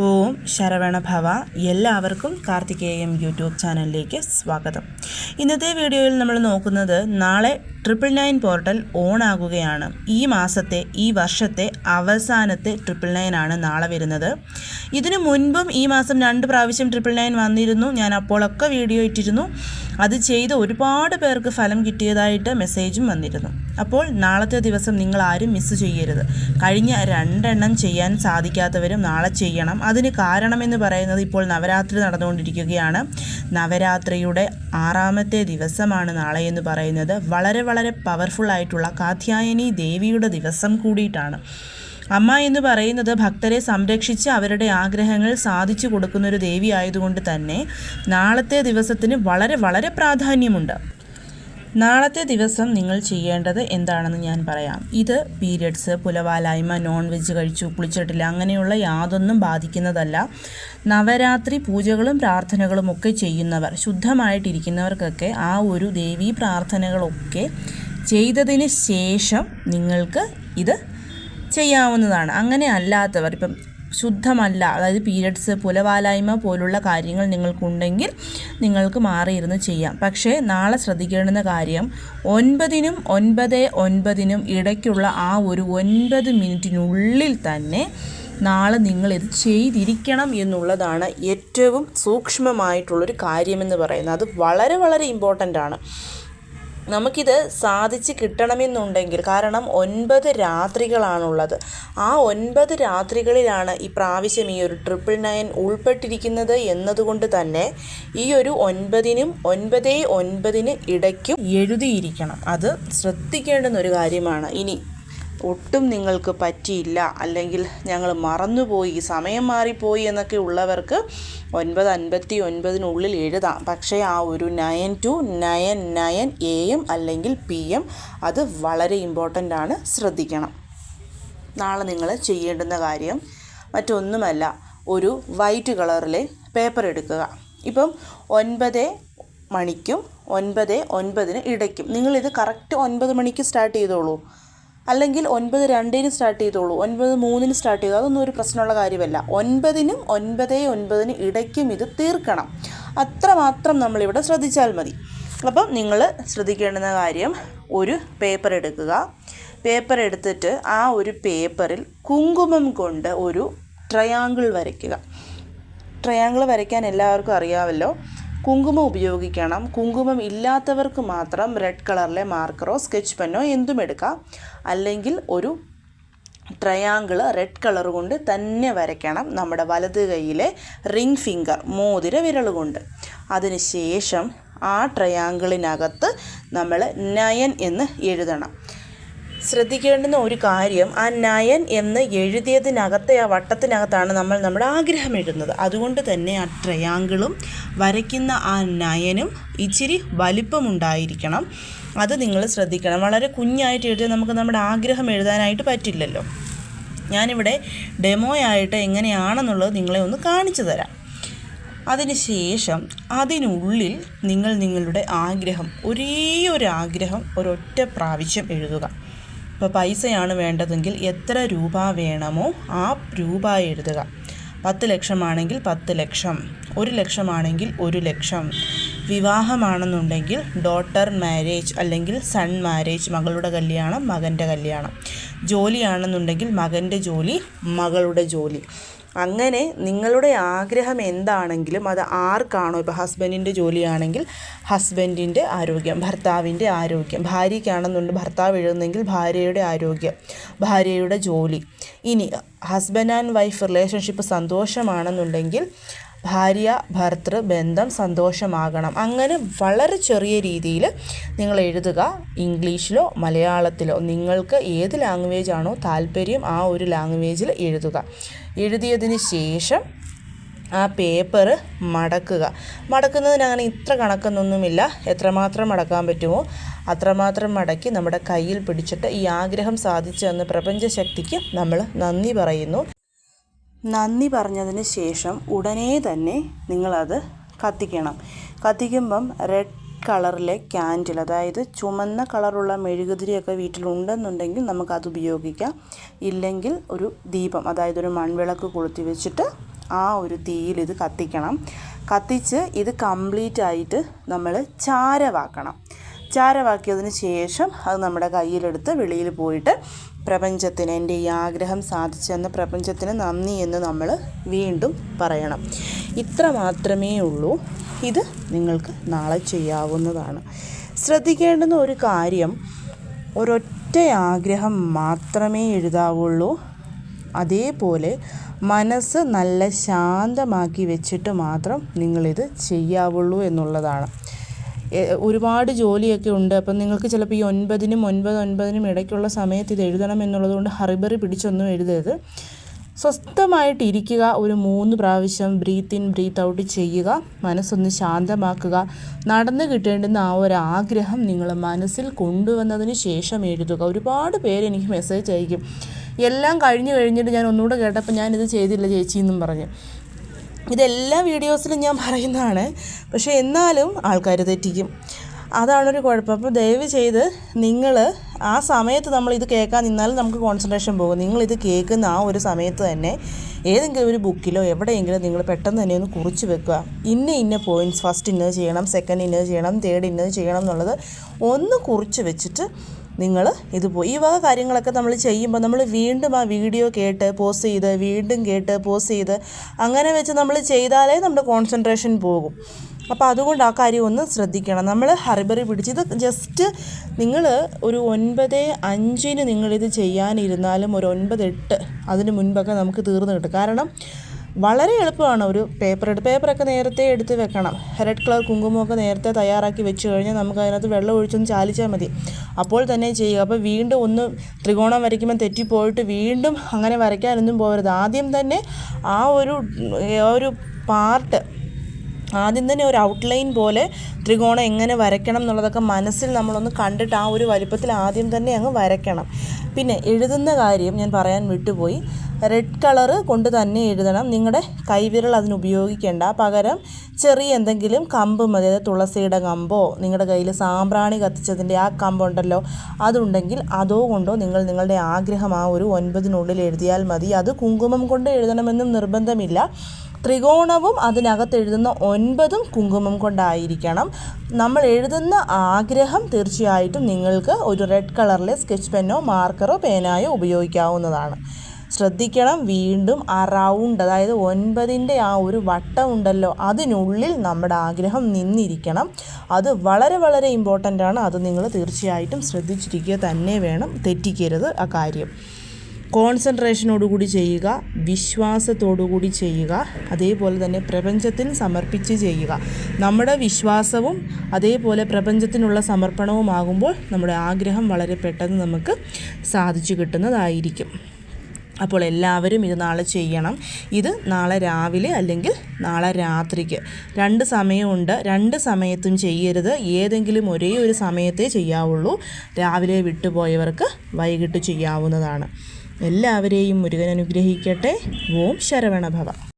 ഓം ശരവണഭവ എല്ലാവർക്കും കാർത്തികേയം യൂട്യൂബ് ചാനലിലേക്ക് സ്വാഗതം. ഇന്നത്തെ വീഡിയോയിൽ നമ്മൾ നോക്കുന്നത് നാളെ ട്രിപ്പിൾ നയൻ പോർട്ടൽ ഓൺ ആകുകയാണ് ഈ മാസത്തെ ഈ വർഷത്തെ അവസാനത്തെ ട്രിപ്പിൾ നയൻ ആണ് നാളെ വരുന്നത്. ഇതിനു മുൻപും ഈ മാസം രണ്ട് പ്രാവശ്യം ട്രിപ്പിൾ നയൻ വന്നിരുന്നു. ഞാൻ അപ്പോഴൊക്കെ വീഡിയോ ഇട്ടിരുന്നു. അത് ചെയ്ത് ഒരുപാട് പേർക്ക് ഫലം കിട്ടിയതായിട്ട് മെസ്സേജും വന്നിരുന്നു. അപ്പോൾ നാളത്തെ ദിവസം നിങ്ങൾ ആരും മിസ് ചെയ്യരുത്. കഴിഞ്ഞ രണ്ടെണ്ണം ചെയ്യാൻ സാധിക്കാത്തവരും നാളെ ചെയ്യണം. അതിന് കാരണമെന്ന് പറയുന്നത് ഇപ്പോൾ നവരാത്രി നടന്നുകൊണ്ടിരിക്കുകയാണ്. നവരാത്രിയുടെ ആറാമത്തെ ദിവസമാണ് നാളെ എന്ന് പറയുന്നത്. വളരെ വളരെ പവർഫുൾ ആയിട്ടുള്ള കാത്യായനി ദേവിയുടെ ദിവസം കൂടിയിട്ടാണ്. അമ്മ എന്ന് പറയുന്നത് ഭക്തരെ സംരക്ഷിച്ച് അവരുടെ ആഗ്രഹങ്ങൾ സാധിച്ചു കൊടുക്കുന്നൊരു ദേവി ആയതുകൊണ്ട് തന്നെ നാളത്തെ ദിവസത്തിന് വളരെ വളരെ പ്രാധാന്യമുണ്ട്. നാളത്തെ ദിവസം നിങ്ങൾ ചെയ്യേണ്ടത് എന്താണെന്ന് ഞാൻ പറയാം. ഇത് പീരിയഡ്സ് പുലവാലായ്മ നോൺ വെജ് കഴിച്ചു കുളിച്ചിട്ടില്ല അങ്ങനെയുള്ള യാതൊന്നും ബാധിക്കുന്നതല്ല. നവരാത്രി പൂജകളും പ്രാർത്ഥനകളും ഒക്കെ ചെയ്യുന്നവർ ശുദ്ധമായിട്ടിരിക്കുന്നവർക്കൊക്കെ ആ ഒരു ദേവീ പ്രാർത്ഥനകളൊക്കെ ചെയ്തതിന് ശേഷം നിങ്ങൾക്ക് ഇത് ചെയ്യാവുന്നതാണ്. അങ്ങനെ അല്ലാത്തവർ ഇപ്പം ശുദ്ധമല്ല. അതായത് പീരിയഡ്സ് പുലവാലായ്മ പോലുള്ള കാര്യങ്ങൾ നിങ്ങൾക്കുണ്ടെങ്കിൽ നിങ്ങൾക്ക് മാറിയിരുന്ന് ചെയ്യാം. പക്ഷേ നാളെ ശ്രദ്ധിക്കേണ്ടുന്ന കാര്യം ഒൻപതിനും ഒൻപത് ഒൻപതിനും ഇടയ്ക്കുള്ള ആ ഒരു ഒൻപത് മിനിറ്റിനുള്ളിൽ തന്നെ നാളെ നിങ്ങളിത് ചെയ്തിരിക്കണം എന്നുള്ളതാണ് ഏറ്റവും സൂക്ഷ്മമായിട്ടുള്ളൊരു കാര്യമെന്ന് പറയുന്നത്. അത് വളരെ വളരെ ഇമ്പോർട്ടന്റ് ആണ്. നമുക്കിത് സാധിച്ച് കിട്ടണമെന്നുണ്ടെങ്കിൽ കാരണം ഒൻപത് രാത്രികളാണുള്ളത്. ആ ഒൻപത് രാത്രികളിലാണ് ഈ പ്രാവശ്യം ഈ ഒരു ട്രിപ്പിൾ നയൻ ഉൾപ്പെട്ടിരിക്കുന്നത് എന്നതുകൊണ്ട് തന്നെ ഈ ഒരു ഒൻപതിനും ഒൻപതേ ഒൻപതിന് ഇടയ്ക്കും എഴുതിയിരിക്കണം. അത് ശ്രദ്ധിക്കേണ്ടുന്ന ഒരു കാര്യമാണ്. ഇനി ഒട്ടും നിങ്ങൾക്ക് പറ്റിയില്ല. അല്ലെങ്കിൽ ഞങ്ങൾ മറന്നുപോയി സമയം മാറിപ്പോയി എന്നൊക്കെ ഉള്ളവർക്ക് ഒൻപത് അൻപത്തി ഒൻപതിനുള്ളിൽ എഴുതാം. പക്ഷേ ആ ഒരു nine two nine nine A M അല്ലെങ്കിൽ പി എം അത് വളരെ ഇമ്പോർട്ടന്റ് ആണ്. ശ്രദ്ധിക്കണം. നാളെ നിങ്ങൾ ചെയ്യേണ്ടുന്ന കാര്യം മറ്റൊന്നുമല്ല. ഒരു വൈറ്റ് കളറിലെ പേപ്പർ എടുക്കുക. ഇപ്പം ഒൻപത് മണിക്കും ഒൻപത് ഒൻപതിന് ഇടയ്ക്കും. നിങ്ങളിത് കറക്റ്റ് ഒൻപത് മണിക്ക് സ്റ്റാർട്ട് ചെയ്തോളൂ. അല്ലെങ്കിൽ ഒൻപത് രണ്ടിന് സ്റ്റാർട്ട് ചെയ്തോളൂ. ഒൻപത് മൂന്നിന് സ്റ്റാർട്ട് ചെയ്തു? അതൊന്നും ഒരു പ്രശ്നമുള്ള കാര്യമല്ല. ഒൻപതിനും ഒൻപതേ ഒൻപതിന് ഇടയ്ക്കും ഇത് തീർക്കണം. അത്രമാത്രം നമ്മളിവിടെ ശ്രദ്ധിച്ചാൽ മതി. അപ്പം നിങ്ങൾ ശ്രദ്ധിക്കേണ്ടുന്ന കാര്യം ഒരു പേപ്പർ എടുക്കുക. പേപ്പർ എടുത്തിട്ട് ആ ഒരു പേപ്പറിൽ കുങ്കുമം കൊണ്ട് ഒരു ട്രയാങ്കിൾ വരയ്ക്കുക. ട്രയാങ്കിൾ വരയ്ക്കാൻ എല്ലാവർക്കും അറിയാമല്ലോ. കുങ്കുമം ഉപയോഗിക്കണം. കുങ്കുമം ഇല്ലാത്തവർക്ക് മാത്രം റെഡ് കളറിലെ മാർക്കറോ സ്കെച്ച് പെന്നോ എന്തും എടുക്കാം. അല്ലെങ്കിൽ ഒരു ട്രയാങ്കിൾ റെഡ് കളർ കൊണ്ട് തന്നെ വരയ്ക്കണം നമ്മുടെ വലത് കൈയിലെ റിംഗ് ഫിംഗർ മോതിര വിരൽ കൊണ്ട്. അതിനുശേഷം ആ ട്രയാങ്കിളിനകത്ത് നമ്മൾ നയൻ എന്ന് എഴുതണം. ശ്രദ്ധിക്കേണ്ടുന്ന ഒരു കാര്യം ആ നയൻ എന്ന് എഴുതിയതിനകത്തെ ആ വട്ടത്തിനകത്താണ് നമ്മൾ നമ്മുടെ ആഗ്രഹം എഴുതുന്നത്. അതുകൊണ്ട് തന്നെ ആ ട്രയാങ്കിളും വരയ്ക്കുന്ന ആ നയനും ഇച്ചിരി വലിപ്പമുണ്ടായിരിക്കണം. അത് നിങ്ങൾ ശ്രദ്ധിക്കണം. വളരെ കുഞ്ഞായിട്ട് എഴുതിയാൽ നമുക്ക് നമ്മുടെ ആഗ്രഹം എഴുതാനായിട്ട് പറ്റില്ലല്ലോ. ഞാനിവിടെ ഡെമോ ആയിട്ട് എങ്ങനെയാണെന്നുള്ളത് നിങ്ങളെ ഒന്ന് കാണിച്ചു തരാം. അതിനുശേഷം അതിനുള്ളിൽ നിങ്ങൾ നിങ്ങളുടെ ആഗ്രഹം ഒരേ ഒരു ആഗ്രഹം ഒരൊറ്റ പ്രാവശ്യം എഴുതുക. ഇപ്പോൾ പൈസയാണ് വേണ്ടതെങ്കിൽ എത്ര രൂപ വേണമോ ആ രൂപ എഴുതുക. പത്ത് ലക്ഷമാണെങ്കിൽ പത്ത് ലക്ഷം ഒരു ലക്ഷമാണെങ്കിൽ ഒരു ലക്ഷം. വിവാഹമാണെന്നുണ്ടെങ്കിൽ ഡോട്ടർ മാരേജ് അല്ലെങ്കിൽ സൺ മാരേജ് മകളുടെ കല്യാണം മകന്റെ കല്യാണം. ജോലിയാണെന്നുണ്ടെങ്കിൽ മകന്റെ ജോലി മകളുടെ ജോലി. അങ്ങനെ നിങ്ങളുടെ ആഗ്രഹം എന്താണെങ്കിലും അത് ആർക്കാണോ ഇപ്പോൾ ഹസ്ബൻഡിന്റെ ജോലിയാണെങ്കിൽ ഹസ്ബൻഡിന്റെ ആരോഗ്യം ഭർത്താവിന്റെ ആരോഗ്യം ഭാര്യയ്ക്കാണെന്നുണ്ട് ഭർത്താവ് എഴുതുന്നെങ്കിൽ ഭാര്യയുടെ ആരോഗ്യം ഭാര്യയുടെ ജോലി. ഇനി ഹസ്ബൻഡ് ആൻഡ് വൈഫ് റിലേഷൻഷിപ്പ് സന്തോഷമാണെന്നുണ്ടെങ്കിൽ ഭാര്യ ഭർത്തൃ ബന്ധം സന്തോഷമാകണം. അങ്ങനെ വളരെ ചെറിയ രീതിയിൽ നിങ്ങൾ എഴുതുക. ഇംഗ്ലീഷിലോ മലയാളത്തിലോ നിങ്ങൾക്ക് ഏത് ലാംഗ്വേജ് ആണോ താല്പര്യം ആ ഒരു ലാംഗ്വേജിൽ എഴുതുക. എഴുതിയതിന് ശേഷം ആ പേപ്പർ മടക്കുക. മടക്കുന്നതിന് അങ്ങനെ ഇത്ര കണക്കൊന്നൊന്നുമില്ല. എത്രമാത്രം മടക്കാൻ പറ്റുമോ അത്രമാത്രം മടക്കി നമ്മുടെ കയ്യിൽ പിടിച്ചിട്ട് ഈ ആഗ്രഹം സാധിച്ചു തന്ന പ്രപഞ്ചശക്തിക്ക് നമ്മൾ നന്ദി പറയുന്നു. നന്ദി പറഞ്ഞതിന് ശേഷം ഉടനെ തന്നെ നിങ്ങളത് കത്തിക്കണം. കത്തിക്കുമ്പം റെഡ് കളറിലെ ക്യാൻഡിൽ അതായത് ചുമന്ന കളറുള്ള മെഴുകുതിരിയൊക്കെ വീട്ടിലുണ്ടെന്നുണ്ടെങ്കിൽ നമുക്കത് ഉപയോഗിക്കാം. ഇല്ലെങ്കിൽ ഒരു ദീപം അതായത് ഒരു മൺവിളക്ക് കൊളുത്തി വെച്ചിട്ട് ആ ഒരു തീയിൽ ഇത് കത്തിക്കണം. കത്തിച്ച് ഇത് കംപ്ലീറ്റ് ആയിട്ട് നമ്മൾ ചാരവാക്കണം. ചാരവാക്കിയതിന് ശേഷം അത് നമ്മുടെ കയ്യിലെടുത്ത് വെളിയിൽ പോയിട്ട് പ്രപഞ്ചത്തിന് എന്റെ ഈ ആഗ്രഹം സാധിച്ചെന്ന് പ്രപഞ്ചത്തിന് നന്ദി എന്ന് നമ്മൾ വീണ്ടും പറയണം. ഇത്ര മാത്രമേ ഉള്ളൂ. ഇത് നിങ്ങൾക്ക് നാളെ ചെയ്യാവുന്നതാണ്. ശ്രദ്ധിക്കേണ്ടുന്ന ഒരു കാര്യം ഒരൊറ്റ ആഗ്രഹം മാത്രമേ എഴുതാവുള്ളൂ. അതേപോലെ മനസ്സ് നല്ല ശാന്തമാക്കി വെച്ചിട്ട് മാത്രം നിങ്ങളിത് ചെയ്യാവുള്ളൂ എന്നുള്ളതാണ്. ഒരുപാട് ജോലിയൊക്കെ ഉണ്ട്. അപ്പം നിങ്ങൾക്ക് ചിലപ്പോൾ ഈ ഒൻപതിനും ഒൻപത് ഒൻപതിനും ഇടയ്ക്കുള്ള സമയത്ത് ഇത് എഴുതണം എന്നുള്ളതുകൊണ്ട് ഹറിബറി പിടിച്ചൊന്നും എഴുതരുത്. സ്വസ്ഥമായിട്ട് ഇരിക്കുക ഒരു മൂന്ന് പ്രാവശ്യം ബ്രീത്ത് ഇൻ ബ്രീത്ത് ഔട്ട് ചെയ്യുക മനസ്സൊന്ന് ശാന്തമാക്കുക. നടന്നു കിട്ടേണ്ടുന്ന ആ ഒരു ആഗ്രഹം നിങ്ങൾ മനസ്സിൽ കൊണ്ടുവന്നതിന് ശേഷം എഴുതുക. ഒരുപാട് പേര് എനിക്ക് മെസ്സേജ് അയക്കും. എല്ലാം കഴിഞ്ഞു കഴിഞ്ഞിട്ട് ഞാൻ ഒന്നുകൂടെ കേട്ടപ്പോൾ ഞാനിത് ചെയ്തില്ല ചേച്ചി എന്നും പറഞ്ഞ്. ഇതെല്ലാ വീഡിയോസിലും ഞാൻ പറയുന്നതാണ്. പക്ഷേ എന്നാലും ആൾക്കാർ തെറ്റിക്കും. അതാണൊരു കുഴപ്പം. അപ്പോൾ ദയവ് ചെയ്ത് നിങ്ങൾ ആ സമയത്ത് നമ്മൾ ഇത് കേൾക്കാൻ നിന്നാലും നമുക്ക് കോൺസെൻട്രേഷൻ പോകും. നിങ്ങളിത് കേൾക്കുന്ന ആ ഒരു സമയത്ത് തന്നെ ഏതെങ്കിലും ഒരു ബുക്കിലോ എവിടെയെങ്കിലും നിങ്ങൾ പെട്ടെന്ന് തന്നെ ഒന്ന് കുറിച്ച് വെക്കുക. ഇന്ന ഇന്ന പോയിന്റ്സ് ഫസ്റ്റ് ഇന്നത് ചെയ്യണം സെക്കൻഡ് ഇന്നത് ചെയ്യണം തേർഡ് ഇന്നത് ചെയ്യണം എന്നുള്ളത് ഒന്ന് കുറിച്ച് വെച്ചിട്ട് നിങ്ങൾ ഇത് പോയി. ഈ വക കാര്യങ്ങളൊക്കെ നമ്മൾ ചെയ്യുമ്പോൾ നമ്മൾ വീണ്ടും ആ വീഡിയോ കേട്ട് പോസ് ചെയ്ത് വീണ്ടും കേട്ട് പോസ് ചെയ്ത് അങ്ങനെ വെച്ച് നമ്മൾ ചെയ്താലേ നമ്മുടെ കോൺസെൻട്രേഷൻ പോകും. അപ്പോൾ അതുകൊണ്ട് ആ കാര്യം ഒന്ന് ശ്രദ്ധിക്കണം. നമ്മൾ ഹറിബറി പിടിച്ച് ഇത് ജസ്റ്റ് നിങ്ങൾ ഒരു ഒൻപത് അഞ്ചിന് നിങ്ങളിത് ചെയ്യാനിരുന്നാലും ഒരു ഒൻപത് എട്ട് അതിന് മുൻപൊക്കെ നമുക്ക് തീർന്നു കിട്ടും. കാരണം വളരെ എളുപ്പമാണ് ഒരു പേപ്പർ എടുത്ത് പേപ്പറൊക്കെ നേരത്തെ എടുത്ത് വെക്കണം. റെഡ് കളർ കുങ്കുമമൊക്കെ നേരത്തെ തയ്യാറാക്കി വെച്ച് കഴിഞ്ഞാൽ നമുക്ക് അതിനകത്ത് വെള്ളം ഒഴിച്ചൊന്ന് ചാലിച്ചാൽ മതി. അപ്പോൾ തന്നെ ചെയ്യുക. അപ്പോൾ വീണ്ടും ഒന്ന് ത്രികോണം വരയ്ക്കുമ്പോൾ തെറ്റിപ്പോയിട്ട് വീണ്ടും അങ്ങനെ വരയ്ക്കാനൊന്നും പോകരുത്. ആദ്യം തന്നെ ആ ഒരു ആ ഒരു പാർട്ട് ആദ്യം തന്നെ ഒരു ഔട്ട്ലൈൻ പോലെ ത്രികോണം എങ്ങനെ വരയ്ക്കണം എന്നുള്ളതൊക്കെ മനസ്സിൽ നമ്മളൊന്ന് കണ്ടിട്ട് ആ ഒരു വലിപ്പത്തിൽ ആദ്യം തന്നെ അങ്ങ് വരയ്ക്കണം. പിന്നെ എഴുതുന്ന കാര്യം ഞാൻ പറയാൻ വിട്ടുപോയി. റെഡ് കളറ് കൊണ്ട് തന്നെ എഴുതണം. നിങ്ങളുടെ കൈവിരൽ അതിന് ഉപയോഗിക്കേണ്ട. പകരം ചെറിയ എന്തെങ്കിലും കമ്പ് മതി. അതായത് തുളസിയുടെ കമ്പോ നിങ്ങളുടെ കയ്യിൽ സാമ്പ്രാണി കത്തിച്ചതിന്റെ ആ കമ്പുണ്ടല്ലോ അതുണ്ടെങ്കിൽ അതോ കൊണ്ടോ നിങ്ങൾ നിങ്ങളുടെ ആഗ്രഹം ആ ഒരു ഒൻപതിനുള്ളിൽ എഴുതിയാൽ മതി. അത് കുങ്കുമം കൊണ്ട് എഴുതണമെന്നും നിർബന്ധമില്ല. ത്രികോണവും അതിനകത്ത് എഴുതുന്ന ഒൻപതും കുങ്കുമം കൊണ്ടായിരിക്കണം. നമ്മൾ എഴുതുന്ന ആഗ്രഹം തീർച്ചയായിട്ടും നിങ്ങൾക്ക് ഒരു റെഡ് കളറിലെ സ്കെച്ച് പെന്നോ മാർക്കറോ പേനായോ ഉപയോഗിക്കാവുന്നതാണ്. ശ്രദ്ധിക്കണം വീണ്ടും ആ റൗണ്ട് അതായത് ഒൻപതിന്റെ ആ ഒരു വട്ടം ഉണ്ടല്ലോ അതിനുള്ളിൽ നമ്മുടെ ആഗ്രഹം നിന്നിരിക്കണം. അത് വളരെ വളരെ ഇമ്പോർട്ടന്റ് ആണ്. അത് നിങ്ങൾ തീർച്ചയായിട്ടും ശ്രദ്ധിച്ചിരിക്കുക തന്നെ വേണം. തെറ്റിക്കരുത് ആ കാര്യം. കോൺസെൻട്രേഷനോടുകൂടി ചെയ്യുക വിശ്വാസത്തോടുകൂടി ചെയ്യുക അതേപോലെ തന്നെ പ്രപഞ്ചത്തിന് സമർപ്പിച്ച് ചെയ്യുക. നമ്മുടെ വിശ്വാസവും അതേപോലെ പ്രപഞ്ചത്തിനുള്ള സമർപ്പണവുമാകുമ്പോൾ നമ്മുടെ ആഗ്രഹം വളരെ പെട്ടെന്ന് നമുക്ക് സാധിച്ചു കിട്ടുന്നതായിരിക്കും. അപ്പോൾ എല്ലാവരും ഇത് നാളെ ചെയ്യണം. ഇത് നാളെ രാവിലെ അല്ലെങ്കിൽ നാളെ രാത്രിക്ക്. രണ്ട് സമയമുണ്ട്. രണ്ട് സമയത്തും ചെയ്യരുത്. ഏതെങ്കിലും ഒരേ ഒരു സമയത്തേ ചെയ്യാവുള്ളൂ. രാവിലെ വിട്ടുപോയവർക്ക് വൈകിട്ട് ചെയ്യാവുന്നതാണ്. എല്ലാവരെയും മുരുകൻ അനുഗ്രഹിക്കട്ടെ. ഓം ശരവണഭവ.